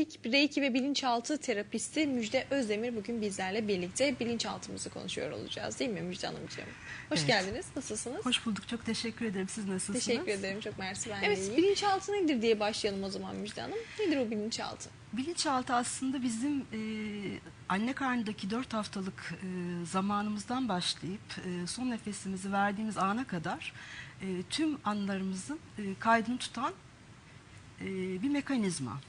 demiştik. Reiki ve bilinçaltı terapisti Müjde Özdemir bugün bizlerle birlikte bilinçaltımızı konuşuyor olacağız değil mi Müjde Hanımcığım? Hoş Evet. geldiniz. Nasılsınız? Hoş bulduk. Çok teşekkür ederim. Siz nasılsınız? Teşekkür ederim. Çok mersi ben Evet, iyiyim. bilinçaltı nedir diye başlayalım o zaman Müjde Hanım. Nedir o bilinçaltı? Bilinçaltı aslında bizim e, anne karnındaki 4 haftalık e, zamanımızdan başlayıp e, son nefesimizi verdiğimiz ana kadar e, tüm anılarımızın e, kaydını tutan e, bir mekanizma.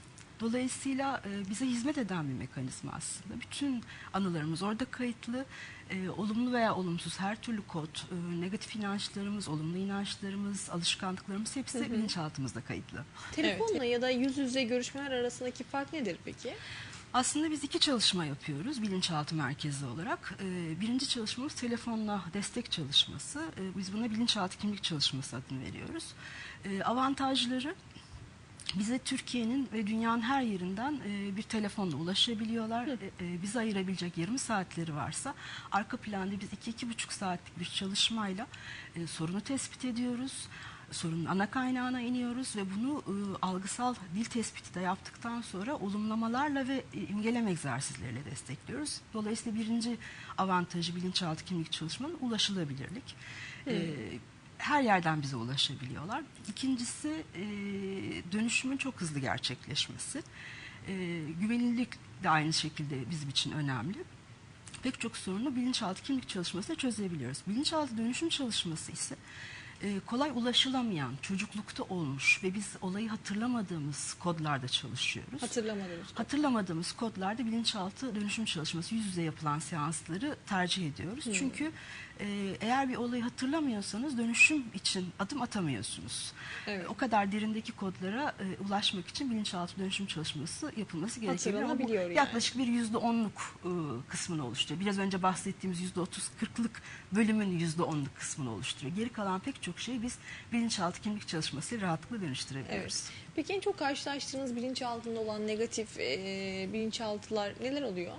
Dolayısıyla e, bize hizmet eden bir mekanizma aslında. Bütün anılarımız orada kayıtlı. E, olumlu veya olumsuz her türlü kod, e, negatif inançlarımız, olumlu inançlarımız, alışkanlıklarımız hepsi bilinçaltımızda kayıtlı. Telefonla ya da yüz yüze görüşmeler arasındaki fark nedir peki? Aslında biz iki çalışma yapıyoruz bilinçaltı merkezi olarak. Ee, birinci çalışmamız telefonla destek çalışması. Ee, biz buna bilinçaltı kimlik çalışması adını veriyoruz. Ee, avantajları bize Türkiye'nin ve dünyanın her yerinden e, bir telefonla ulaşabiliyorlar. E, e, bize ayırabilecek yarım saatleri varsa arka planda biz iki iki buçuk saatlik bir çalışmayla e, sorunu tespit ediyoruz. Sorunun ana kaynağına iniyoruz ve bunu e, algısal dil tespiti de yaptıktan sonra olumlamalarla ve e, imgeleme egzersizleriyle destekliyoruz. Dolayısıyla birinci avantajı bilinçaltı kimlik çalışmanın ulaşılabilirlik. E, her yerden bize ulaşabiliyorlar. İkincisi e, dönüşümün çok hızlı gerçekleşmesi. E, güvenilirlik de aynı şekilde bizim için önemli. Pek çok sorunu bilinçaltı kimlik çalışmasıyla çözebiliyoruz. Bilinçaltı dönüşüm çalışması ise e, kolay ulaşılamayan, çocuklukta olmuş ve biz olayı hatırlamadığımız kodlarda çalışıyoruz. Hatırlamadınız. Hatırlamadığımız kodlarda bilinçaltı dönüşüm çalışması yüz yüze yapılan seansları tercih ediyoruz. Çünkü e, eğer bir olayı hatırlamıyorsanız dönüşüm için adım atamıyorsunuz. Evet. O kadar derindeki kodlara e, ulaşmak için bilinçaltı dönüşüm çalışması yapılması gerekiyor. Ama bu Hatırlanabiliyor yani. Yaklaşık bir yüzde onluk e, kısmını oluşturuyor. Biraz önce bahsettiğimiz yüzde otuz kırklık bölümün yüzde onluk kısmını oluşturuyor. Geri kalan pek çok şey biz bilinçaltı kimlik çalışmasıyla rahatlıkla dönüştürebiliyoruz. Evet. Peki en çok karşılaştığınız bilinçaltında olan negatif e, bilinçaltılar neler oluyor?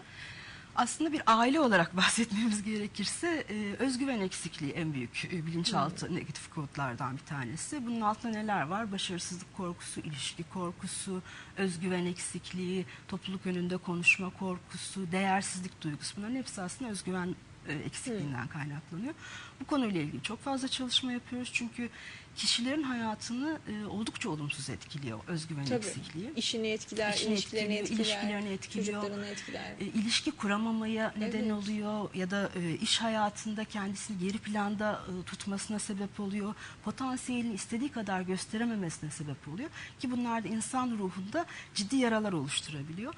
Aslında bir aile olarak bahsetmemiz gerekirse e, özgüven eksikliği en büyük e, bilinçaltı negatif kodlardan bir tanesi. Bunun altında neler var? Başarısızlık korkusu, ilişki korkusu, özgüven eksikliği, topluluk önünde konuşma korkusu, değersizlik duygusu. Bunların hepsi aslında özgüven e, eksikliğinden kaynaklanıyor. Bu konuyla ilgili çok fazla çalışma yapıyoruz çünkü kişilerin hayatını e, oldukça olumsuz etkiliyor özgüven Tabii. eksikliği. İşini etkiler, İşini ilişkilerini etkiliyor, etkiler, ilişkilerini etkiliyor. çocuklarını etkiler. E, ilişki kuramamaya neden Evet. oluyor ya da e, iş hayatında kendisini geri planda e, tutmasına sebep oluyor. Potansiyelini istediği kadar gösterememesine sebep oluyor ki bunlar da insan ruhunda ciddi yaralar oluşturabiliyor.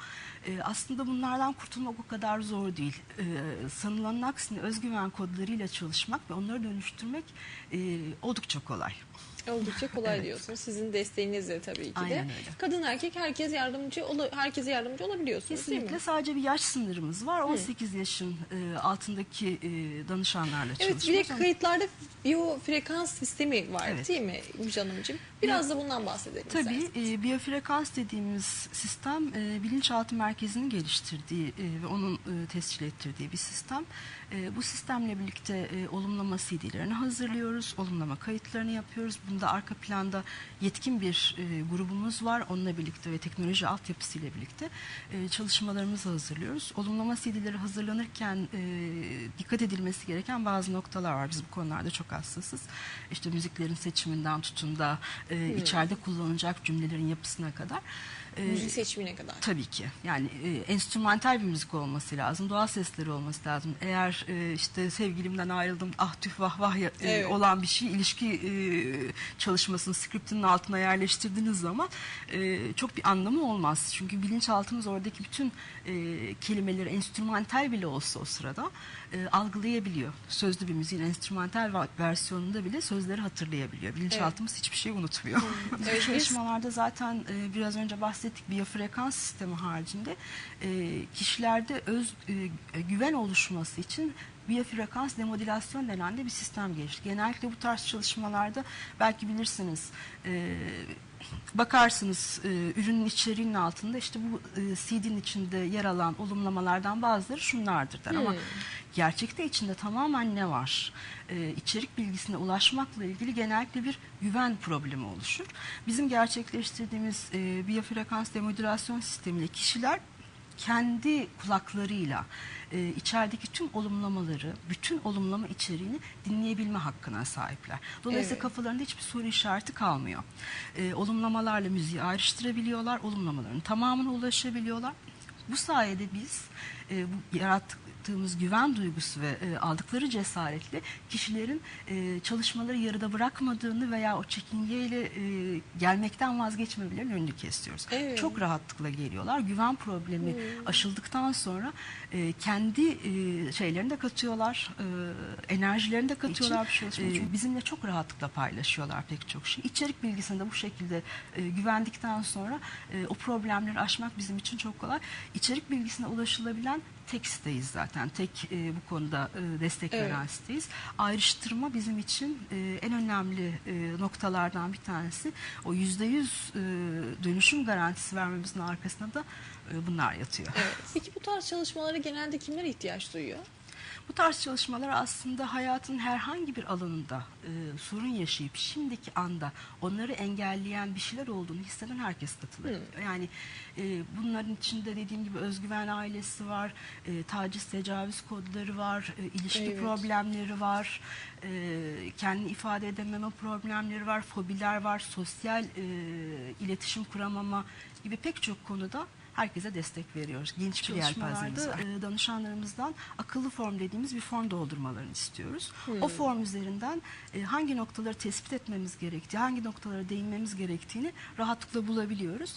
E, aslında bunlardan kurtulmak o kadar zor değil. E, sanılanın aksine özgüven kodlarıyla çalışmak ve onları dönüştürmek e, oldukça kolay. Oldukça kolay Evet. diyorsunuz. Sizin desteğinizle tabii ki de. Aynen öyle. Kadın erkek herkes yardımcı herkese yardımcı olabiliyorsunuz değil Kesinlikle mi? sadece bir yaş sınırımız var. 18 yaşın e, altındaki e, danışanlarla Evet bir de çalışıyoruz. Kayıtlarda biyofrekans sistemi var Evet. değil mi Müjde Hanımcığım? Biraz da bundan bahsedelim Tabii e, biyofrekans dediğimiz sistem e, bilinçaltı merkezinin geliştirdiği e, ve onun e, tescil ettirdiği bir sistem. E, bu sistemle birlikte e, olumlama CD'lerini hazırlıyoruz, olumlama kayıtlarını yapıyoruz. Bunda arka planda yetkin bir e, grubumuz var. Onunla birlikte ve teknoloji altyapısıyla birlikte e, çalışmalarımızı hazırlıyoruz. Olumlama CD'leri hazırlanırken e, dikkat edilmesi gereken bazı noktalar var. Biz bu konularda çok hassasız. İşte müziklerin seçiminden tutun da e, içeride kullanılacak cümlelerin yapısına kadar. E, Müzik seçimine kadar. Tabii ki. Yani e, enstrümantal bir müzik olması lazım. Doğal sesleri olması lazım. Eğer e, işte sevgilimden ayrıldım ah tüh vah vah ya- e, Evet. olan bir şey ilişki e, çalışmasını skriptinin altına yerleştirdiğiniz zaman e, çok bir anlamı olmaz. Çünkü bilinçaltımız oradaki bütün e, kelimeleri enstrümantal bile olsa o sırada e, algılayabiliyor. Sözlü bir müziğin enstrümantal versiyonunda bile sözleri hatırlayabiliyor. Bilinçaltımız hiçbir şey unutmuyor. Evet, çalışmalarda zaten e, biraz önce bahsettik biyofrekans sistemi haricinde e, kişilerde öz e, güven oluşması için biyofrekans demodülasyon denen de bir sistem gelişti. Genellikle bu tarz çalışmalarda belki bilirsiniz e, bakarsınız e, ürünün içeriğinin altında işte bu e, CD'nin içinde yer alan olumlamalardan bazıları şunlardır der. Ama Hmm. gerçekte içinde tamamen ne var? E, içerik bilgisine ulaşmakla ilgili genellikle bir güven problemi oluşur. Bizim gerçekleştirdiğimiz e, biyofrekans demodülasyon sistemiyle kişiler kendi kulaklarıyla e, içerideki tüm olumlamaları, bütün olumlama içeriğini dinleyebilme hakkına sahipler. Dolayısıyla Evet. kafalarında hiçbir soru işareti kalmıyor. E, olumlamalarla müziği ayrıştırabiliyorlar, olumlamaların tamamına ulaşabiliyorlar. Bu sayede biz e, bu yarattığımız güven duygusu ve e, aldıkları cesaretle kişilerin e, çalışmaları yarıda bırakmadığını veya o çekingeyle e, gelmekten vazgeçmemelerinin önünü kesiyoruz. Evet. Çok rahatlıkla geliyorlar. Güven problemi aşıldıktan sonra e, kendi e, şeylerini de katıyorlar, e, enerjilerini de katıyorlar. bir şey E, bizimle çok rahatlıkla paylaşıyorlar pek çok şey. İçerik bilgisini de bu şekilde e, güvendikten sonra e, o problemleri aşmak bizim için çok kolay. İçerik bilgisine ulaşılabilen tek siteyiz zaten. Tek e, bu konuda e, destek Evet. veren siteyiz. Ayrıştırma bizim için e, en önemli e, noktalardan bir tanesi. O yüzde yüz e, dönüşüm garantisi vermemizin arkasında da e, bunlar yatıyor. Evet. Peki bu tarz çalışmalara genelde kimler ihtiyaç duyuyor? Bu tarz çalışmalar aslında hayatın herhangi bir alanında e, sorun yaşayıp şimdiki anda onları engelleyen bir şeyler olduğunu hisseden herkes katılır. Yani e, bunların içinde dediğim gibi özgüven ailesi var, e, taciz tecavüz kodları var, e, ilişki Evet. problemleri var, e, kendini ifade edememe problemleri var, fobiler var, sosyal e, iletişim kuramama gibi pek çok konuda herkese destek veriyoruz. Geniş bir yelpazemiz var. E, danışanlarımızdan akıllı form dediğimiz bir form doldurmalarını istiyoruz. O form üzerinden e, hangi noktaları tespit etmemiz gerektiği, hangi noktalara değinmemiz gerektiğini rahatlıkla bulabiliyoruz.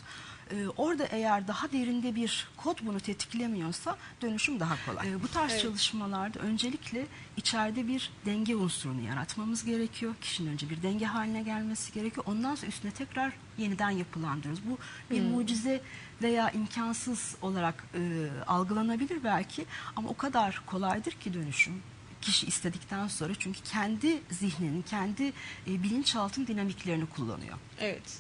E, orada eğer daha derinde bir kod bunu tetiklemiyorsa dönüşüm daha kolay. E, bu tarz Evet. çalışmalarda öncelikle içeride bir denge unsurunu yaratmamız gerekiyor. Kişinin önce bir denge haline gelmesi gerekiyor. Ondan sonra üstüne tekrar yeniden yapılandırıyoruz. Bu bir mucize veya imkansız olarak e, algılanabilir belki ama o kadar kolaydır ki dönüşüm kişi istedikten sonra çünkü kendi zihninin, kendi e, bilinçaltın dinamiklerini kullanıyor. Evet.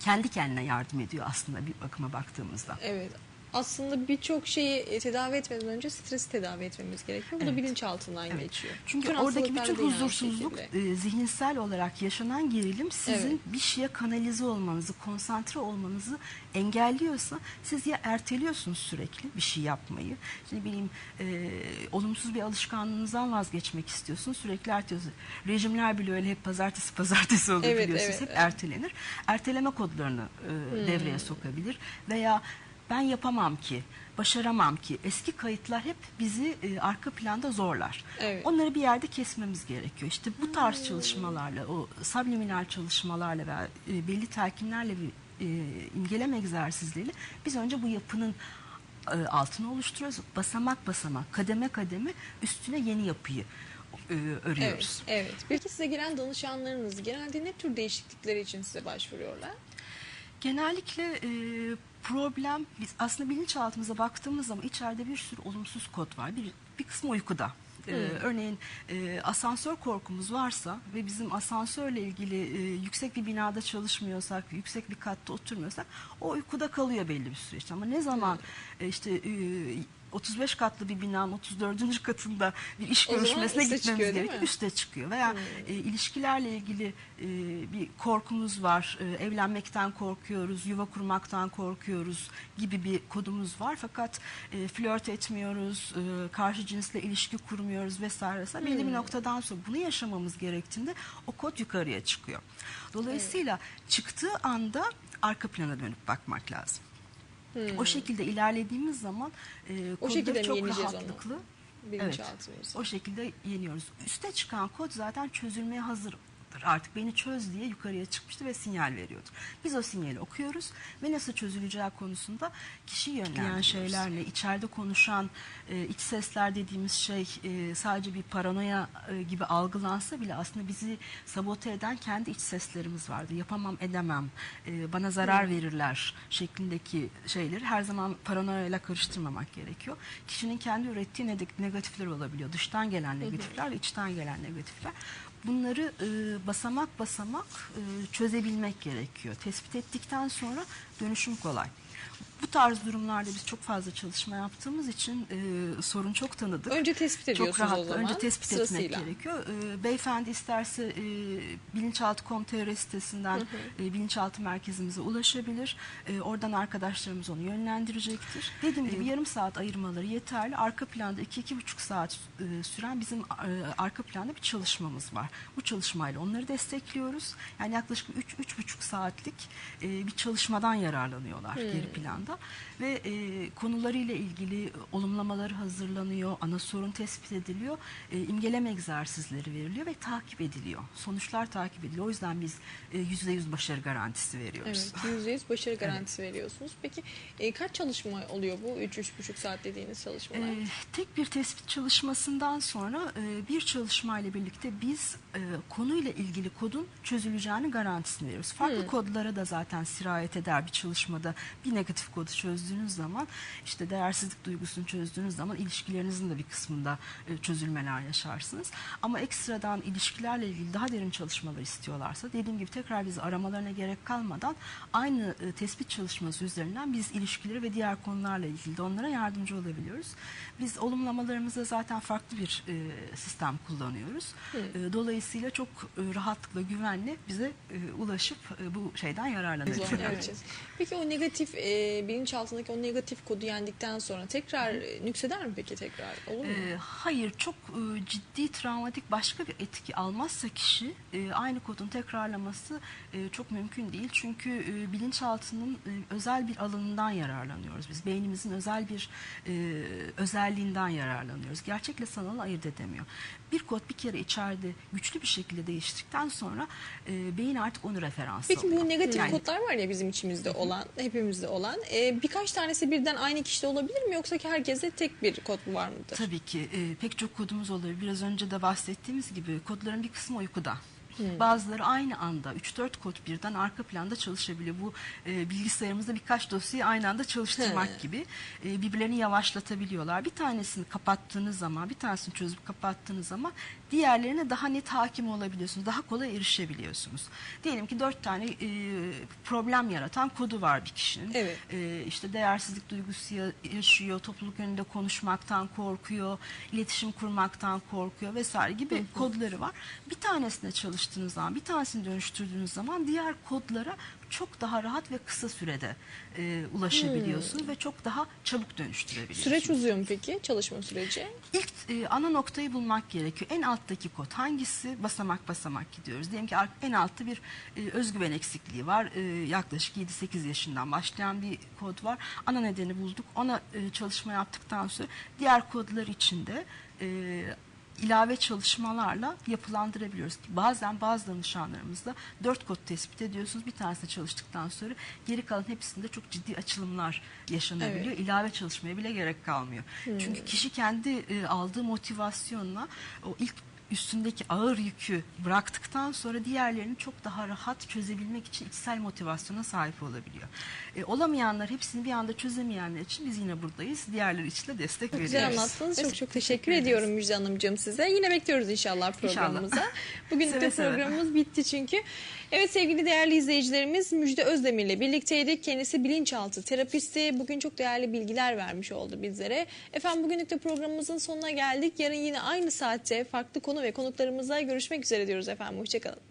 Kendi kendine yardım ediyor aslında bir bakıma baktığımızda. Evet. Aslında birçok şeyi e, tedavi etmeden önce stresi tedavi etmemiz gerekiyor. Bu da Evet. bilinçaltından geçiyor. Çünkü Bütün oradaki bütün da huzursuzluk e, zihinsel olarak yaşanan gerilim sizin Evet. bir şeye kanalize olmanızı, konsantre olmanızı engelliyorsa siz ya erteliyorsunuz sürekli bir şey yapmayı. Ne bileyim e, olumsuz bir alışkanlığınızdan vazgeçmek istiyorsunuz sürekli erteliyorsunuz. Rejimler bile öyle hep pazartesi pazartesi olur Evet, biliyorsunuz. evet, hep evet. ertelenir. Erteleme kodlarını e, devreye sokabilir veya ben yapamam ki, başaramam ki. Eski kayıtlar hep bizi e, arka planda zorlar. Evet. Onları bir yerde kesmemiz gerekiyor. İşte bu tarz çalışmalarla, o subliminal çalışmalarla ve e, belli telkinlerle bir e, imgeleme egzersizleriyle biz önce bu yapının e, altını oluşturuyoruz. Basamak basamak, kademe kademe üstüne yeni yapıyı e, örüyoruz. Evet, evet. Peki size gelen danışanlarınız genelde ne tür değişiklikler için size başvuruyorlar? Genellikle e, problem biz aslında bilinçaltımıza baktığımız zaman içeride bir sürü olumsuz kod var. Bir, bir kısmı uykuda. E, örneğin e, asansör korkumuz varsa ve bizim asansörle ilgili e, yüksek bir binada çalışmıyorsak, yüksek bir katta oturmuyorsak o uykuda kalıyor belli bir süreç. Ama ne zaman e, işte e, 35 katlı bir binanın 34. katında bir iş O görüşmesine gitmemiz çıkıyor, gerekiyor. Üste çıkıyor veya e, ilişkilerle ilgili e, bir korkumuz var. E, evlenmekten korkuyoruz, yuva kurmaktan korkuyoruz gibi bir kodumuz var. Fakat e, flört etmiyoruz, e, karşı cinsle ilişki kurmuyoruz vesaire. vesaire. Belli bir noktadan sonra bunu yaşamamız gerektiğinde o kod yukarıya çıkıyor. Dolayısıyla çıktığı anda arka plana dönüp bakmak lazım. O şekilde ilerlediğimiz zaman e, şekilde mi çok yeneceğiz onu? rahatlıklı Bilinçaltımızı. o şekilde yeniyoruz. Üste çıkan kod zaten çözülmeye hazırdır. Artık beni çöz diye yukarıya çıkmıştı ve sinyal veriyordu. Biz o sinyali okuyoruz ve nasıl çözüleceği konusunda kişi yönlendiren şeylerle içeride konuşan e, iç sesler dediğimiz şey e, sadece bir paranoya e, gibi algılansa bile aslında bizi sabote eden kendi iç seslerimiz vardı. Yapamam edemem, e, bana zarar verirler şeklindeki şeyleri her zaman paranoyayla karıştırmamak gerekiyor. Kişinin kendi ürettiği neg- negatifler olabiliyor. Dıştan gelen negatifler ve içten gelen negatifler. Bunları e, basamak basamak e, çözebilmek gerekiyor. Tespit ettikten sonra dönüşüm kolay. Bu tarz durumlarda biz çok fazla çalışma yaptığımız için e, sorun çok tanıdık. Önce tespit Çok ediyorsunuz rahat. o zaman. Önce tespit sırasıyla. etmek gerekiyor. Ee, beyefendi isterse e, bilinçaltı.com.tr sitesinden e, bilinçaltı merkezimize ulaşabilir. E, oradan arkadaşlarımız onu yönlendirecektir. Dediğim gibi yarım saat ayırmaları yeterli. Arka planda 2-2,5 saat e, süren bizim e, arka planda bir çalışmamız var. Bu çalışmayla onları destekliyoruz. Yani yaklaşık 3-3,5 saatlik e, bir çalışmadan yararlanıyorlar geri planda. Ve e, konularıyla ilgili olumlamaları hazırlanıyor, ana sorun tespit ediliyor, e, imgeleme egzersizleri veriliyor ve takip ediliyor. Sonuçlar takip ediliyor. O yüzden biz e, %100 başarı garantisi veriyoruz. Evet, %100 başarı garantisi veriyorsunuz. Peki e, kaç çalışma oluyor bu 3-3,5 saat dediğiniz çalışmalar? Ee, tek bir tespit çalışmasından sonra e, bir çalışmayla birlikte biz e, konuyla ilgili kodun çözüleceğini garantisini veriyoruz. Farklı kodlara da zaten sirayet eder bir çalışmada bir negatif kodu çözdüğünüz zaman işte değersizlik duygusunu çözdüğünüz zaman ilişkilerinizin de bir kısmında e, çözülmeler yaşarsınız. Ama ekstradan ilişkilerle ilgili daha derin çalışmalar istiyorlarsa dediğim gibi tekrar bizi aramalarına gerek kalmadan aynı e, tespit çalışması üzerinden biz ilişkileri ve diğer konularla ilgili de onlara yardımcı olabiliyoruz. Biz olumlamalarımızda zaten farklı bir e, sistem kullanıyoruz. E, dolayısıyla çok rahatlıkla güvenli bize ulaşıp bu şeyden yararlanabiliyorlar. Evet. Peki o negatif e, bilinçaltındaki o negatif kodu yendikten sonra tekrar e, nükseder mi peki tekrar? Olur mu? Ee, hayır çok e, ciddi travmatik başka bir etki almazsa kişi e, aynı kodun tekrarlaması e, çok mümkün değil. Çünkü e, bilinçaltının e, özel bir alanından yararlanıyoruz. Biz beynimizin özel bir e, özelliğinden yararlanıyoruz. Gerçekle sanal ayırt edemiyor. Bir kod bir kere içeride güçlü bir şekilde değiştikten sonra e, beyin artık onu referans Peki alıyor. bu negatif Yani- kodlar var ya bizim içimizde olan, hepimizde olan. e, birkaç tanesi birden aynı kişide olabilir mi yoksa ki herkeste tek bir kod mu var mıdır? Tabii ki e, pek çok kodumuz olabilir. Biraz önce de bahsettiğimiz gibi kodların bir kısmı uykuda. Bazıları aynı anda 3-4 kod birden arka planda çalışabiliyor. Bu e, bilgisayarımızda birkaç dosyayı aynı anda çalıştırmak He. gibi e, birbirlerini yavaşlatabiliyorlar. Bir tanesini kapattığınız zaman, bir tanesini çözüp kapattığınız zaman diğerlerine daha net hakim olabiliyorsunuz. Daha kolay erişebiliyorsunuz. Diyelim ki 4 tane e, problem yaratan kodu var bir kişinin. Evet. E, işte değersizlik duygusu ya- yaşıyor, topluluk önünde konuşmaktan korkuyor, iletişim kurmaktan korkuyor vesaire gibi kodları var. Bir tanesine çalıştığınız zaman, bir tanesini dönüştürdüğünüz zaman diğer kodlara çok daha rahat ve kısa sürede e, ulaşabiliyorsunuz ve çok daha çabuk dönüştürebiliyorsunuz. Süreç uzuyor mu peki çalışma süreci? İlk e, ana noktayı bulmak gerekiyor. En alttaki kod hangisi? Basamak basamak gidiyoruz. Diyelim ki en altta bir e, özgüven eksikliği var. E, yaklaşık 7-8 yaşından başlayan bir kod var. Ana nedeni bulduk. Ona e, çalışma yaptıktan sonra diğer kodlar içinde e, ilave çalışmalarla yapılandırabiliyoruz. Bazen bazı danışanlarımızda dört kod tespit ediyorsunuz. Bir tanesine çalıştıktan sonra geri kalan hepsinde çok ciddi açılımlar yaşanabiliyor. İlave çalışmaya bile gerek kalmıyor. Çünkü kişi kendi e, aldığı motivasyonla o ilk üstündeki ağır yükü bıraktıktan sonra diğerlerini çok daha rahat çözebilmek için içsel motivasyona sahip olabiliyor. E, olamayanlar hepsini bir anda çözemeyenler için biz yine buradayız. Diğerleri için de destek Çok veriyoruz. güzel anlattınız. Çok çok teşekkür ediyorum Müjde Hanımcığım size. Yine bekliyoruz inşallah programımıza. Bugün Seve de seve. programımız bitti çünkü. Evet sevgili değerli izleyicilerimiz Müjde Özdemir ile birlikteydik. Kendisi bilinçaltı terapisti. Bugün çok değerli bilgiler vermiş oldu bizlere. Efendim bugünlük de programımızın sonuna geldik. Yarın yine aynı saatte farklı konu ve konuklarımızla görüşmek üzere diyoruz efendim. Hoşçakalın.